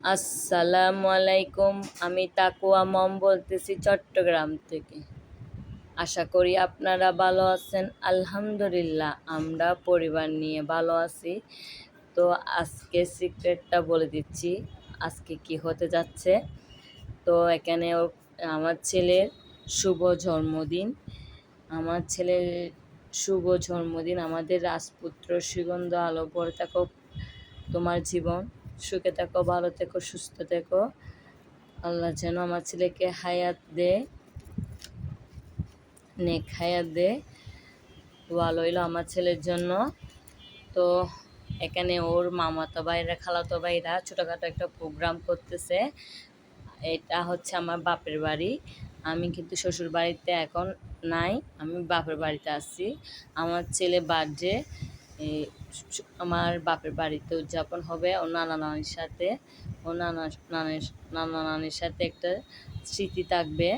আসসালামু আলাইকুম, আমি তাকুয়া মম বলতেছি চট্টগ্রাম থেকে। আশা করি আপনারা ভালো আছেন। আলহামদুলিল্লাহ, আমরা পরিবার নিয়ে ভালো আছি। তো আজকে সিক্রেটটা বলে দিচ্ছি, আজকে কি হতে যাচ্ছে? তো এখানে আমার ছেলের শুভ জন্মদিন। আমার ছেলের শুভ জন্মদিন আমাদের রাজপুত্র সুগন্ধ আলো থাকো তোমার জীবন। সুখে থাকো, ভালো থেকো, সুস্থ থেকো। আল্লাহ যেন আমার ছেলেকে হায়াত দে, নেক হায়াত দে। ভালো হইল আমার ছেলের জন্য। তো এখানে ওর মামাতো ভাইরা, খালাতো ভাইরা ছোটোখাটো একটা প্রোগ্রাম করতেছে। এটা হচ্ছে আমার বাপের বাড়ি। আমি কিন্তু শ্বশুর বাড়িতে এখন নাই, আমি বাপের বাড়িতে আছি। আমার ছেলে বার্থডে আমার বাপের বাড়িতে উদযাপন হবে ও নানা নানির সাথে। ও নানা নানির নানা নানির সাথে একটা স্মৃতি থাকবে।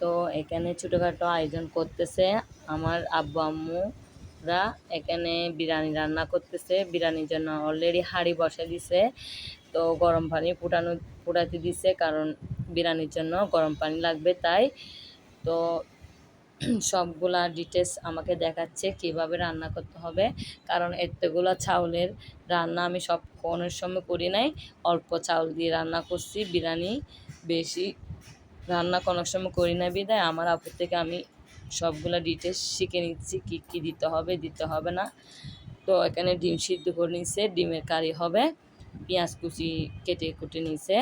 তো এখানে ছোটোখাটো আয়োজন করতেছে আমার আব্বু আম্মুরা। এখানে বিরিয়ানি রান্না করতেছে। বিরিয়ানির জন্য অলরেডি হাঁড়ি বসে দিছে। তো গরম পানি ফুটানো, ফুটাতে দিছে কারণ বিরিয়ানির জন্য গরম পানি লাগবে তাই। তো সবগুলা ডিটেলস আমাকে দেখাচ্ছে কীভাবে রান্না করতে হবে। কারণ এতগুলো চাউলের রান্না আমি সব কোনের সময় করি নাই। অল্প চাউল দিয়ে রান্না করছি, বিরিয়ানি বেশি রান্না কোনো সময় করি না বিদায়। আমার আপুর থেকে আমি সবগুলা ডিটেলস শিখে নিচ্ছি, কী কী দিতে হবে দিতে হবে না। তো এখানে ডিম সিদ্ধ করে নিছে, ডিমের কারি হবে, পেঁয়াজ কুচি কেটে কুটে নিছে।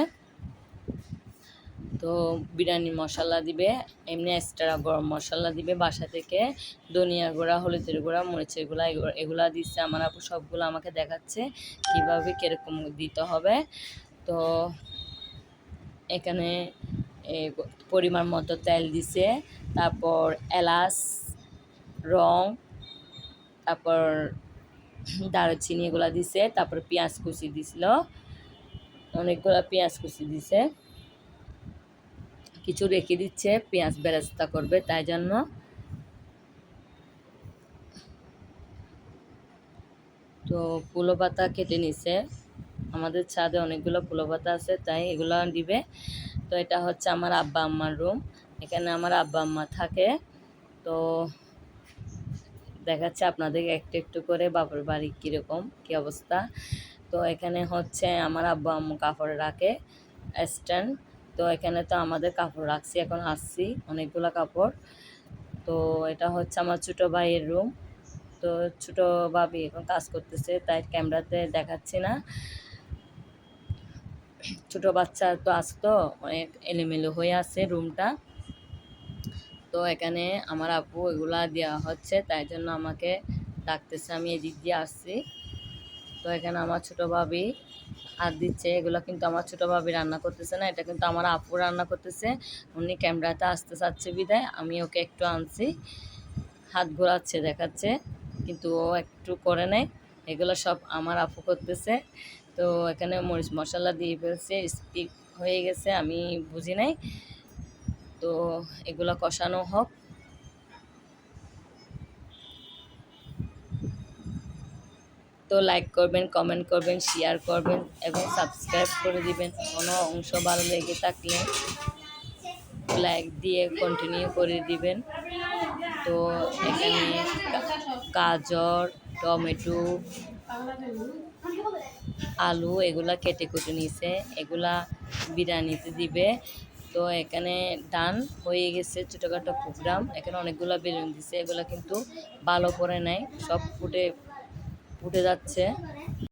তো বিরিয়ানি মশলা দিবে, এমনি এক্সট্রা গরম মশলা দিবে বাসা থেকে। ধনিয়া গুঁড়া, হলুদের গুঁড়া, মরিচের গুঁড়া, এগুলো- দিচ্ছে আমার আপু, সবগুলো আমাকে দেখাচ্ছে কীভাবে কীরকম দিতে হবে। তো এখানে পরিমাণ মতো তেল দিছে, তারপর এলাচ, রং, তারপর দারুচিনি এগুলা দিছে, তারপর পেঁয়াজ কুচি দিছিল, অনেকগুলো পেঁয়াজ কুচি দিছে। কিছু রেখে দিচ্ছে, পেঁয়াজ বেরেস্তা করবে, তাই জন্য। তো ফুলো পাতা কেটে নিছে। আমাদের ছাদে অনেকগুলো ফুলো পাতা আছে, তাই এগুলো দিবে। তো এটা হচ্ছে আমার আব্বা আম্মার রুম, এখানে আমার আব্বা আম্মা থাকে। তো দেখাচ্ছে আপনাদের একটু একটু করে বাবার বাড়ি কীরকম, কী অবস্থা। তো এখানে হচ্ছে আমার আব্বা আম্মু কাপড় রাখে, স্ট্যান্ড। তো এখানে তো আমাদের কাপড় রাখছি, এখন আসছি অনেকগুলো কাপড়। তো এটা হচ্ছে আমার ছোটো ভাইয়ের রুম তো ছোটো ভাবি এখন কাজ করতেছে, তাই ক্যামেরাতে দেখাচ্ছি না। ছোটো বাচ্চা তো আসতো অনেক এলোমেলো হয়ে আছে রুমটা তো এখানে আমার আপু এগুলা দেওয়া হচ্ছে, তাই জন্য আমাকে ডাকতেছে, আমি এদিক দিয়ে আসছি। তো এখানে আমার ছোটো ভাবি হাত দিচ্ছে, এগুলো কিন্তু আমার ছোটো ভাবি রান্না করতেছে না, এটা কিন্তু আমার আপু রান্না করতেছে। উনি ক্যামেরাতে আসতে চাচ্ছে বিদায়, আমি ওকে একটু আনছি, হাত ঘোরাচ্ছে, দেখাচ্ছে, কিন্তু ও একটু করে নেয় এগুলো সব আমার আপু করতেছে। তো এখানে মরিচ মশলা দিয়ে ফেলছে স্পিক হয়ে গেছে, আমি বুঝি নাই। তো এগুলো কষানো হোক। তো লাইক করবেন কমেন্ট করবেন শেয়ার করবেন এবং সাবস্ক্রাইব করে দিবেন। কোনো অংশ ভালো লেগে থাকলে লাইক দিয়ে কন্টিনিউ করে দিবেন। তো এখানে গাজর, টমেটো, আলু এগুলা কেটে কুটে নিছে, এগুলা বিরিয়ানিতে দিবে। তো এখানে ডান হয়ে গেছে ছোটোখাটো প্রোগ্রাম এখানে অনেকগুলো বেলুন দিছে, এগুলা কিন্তু ভালো করে নাই, সব ফুটে ফুটে যাচ্ছে।